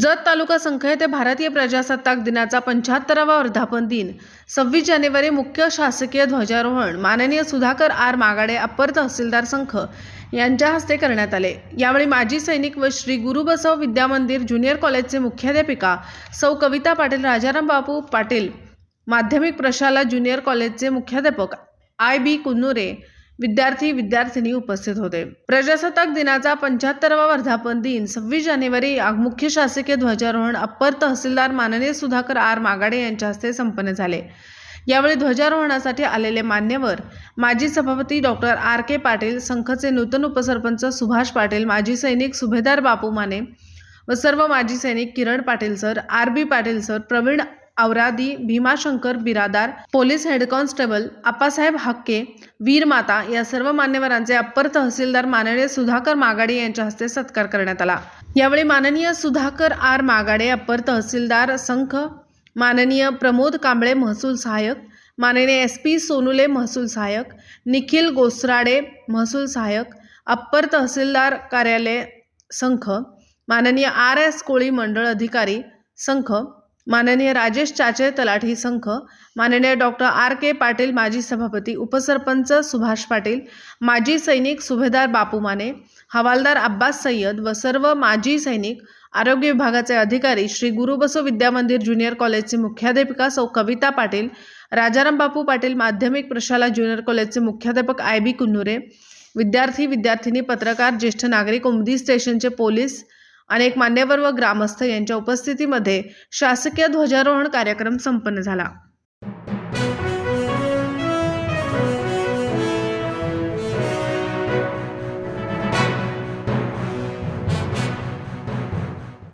जत तालुका संघ येथे भारतीय प्रजासत्ताक दिनाचा पंच्याहत्तरावा वर्धापन दिन. सव्वीस जानेवारी मुख्य शासकीय ध्वजारोहण. माननीय सुधाकर आर मागाडे अप्पर तहसीलदार संघ यांच्या हस्ते करण्यात आले. यावेळी माजी सैनिक व श्री गुरुबसव विद्यामंदिर ज्युनियर कॉलेजचे मुख्याध्यापिका सौ कविता पाटील राजाराम बापू पाटील माध्यमिक प्रशाला ज्युनियर कॉलेजचे मुख्याध्यापक आय बी कुन्नुरे विद्यार्थी विद्यार्थिनी उपस्थित होते. प्रजासत्ताक दिनाचा पंच्याहत्तरावा वर्धापन दिन सव्वीस जानेवारी मुख्य शासकीय ध्वजारोहण अप्पर तहसीलदार माननीय सुधाकर आर मागाडे यांच्या हस्ते संपन्न झाले. यावेळी ध्वजारोहणासाठी आलेले मान्यवर माजी सभापती डॉक्टर आर के पाटील संघचे नूतन उपसरपंच सुभाष पाटील माजी सैनिक सुभेदार बापू माने व सर्व माजी सैनिक Kiran Patil sir R B Patil sir Pravin Awaradi Bhimashankar Biradar police head constable Appasaheb Hakke वीरमाता या सर्व मान्यवरांचे अप्पर तहसीलदार माननीय सुधाकर मागाडे यांच्या हस्ते सत्कार करण्यात आला. यावेळी माननीय सुधाकर आर मागाडे अप्पर तहसीलदार संख माननीय प्रमोद कांबळे महसूल सहाय्यक माननीय एस पी सोनुले महसूल सहाय्यक निखिल गोसराडे महसूल सहाय्यक अप्पर तहसीलदार कार्यालय संख माननीय आर एस कोळी मंडळ अधिकारी संख माननीय राजेश चाचे तलाठी संघ माननीय डॉक्टर आर के पाटील माजी सभापती उपसरपंच सुभाष पाटील माजी सैनिक सुभेदार बापू माने हवालदार अब्बास सय्यद व सर्व माजी सैनिक आरोग्य विभागाचे अधिकारी श्री गुरुबसो विद्यामंदिर ज्युनियर कॉलेजचे मुख्याध्यापिका सौ कविता पाटील राजाराम बापू पाटील माध्यमिक प्रशाला ज्युनियर कॉलेजचे मुख्याध्यापक आय बी कुन्नुरे विद्यार्थी विद्यार्थिनी पत्रकार ज्येष्ठ नागरिक उमदी स्टेशनचे पोलीस अनेक मान्यवर व ग्रामस्थ यांच्या उपस्थितीमध्ये शासकीय ध्वजारोहण कार्यक्रम संपन्न झाला.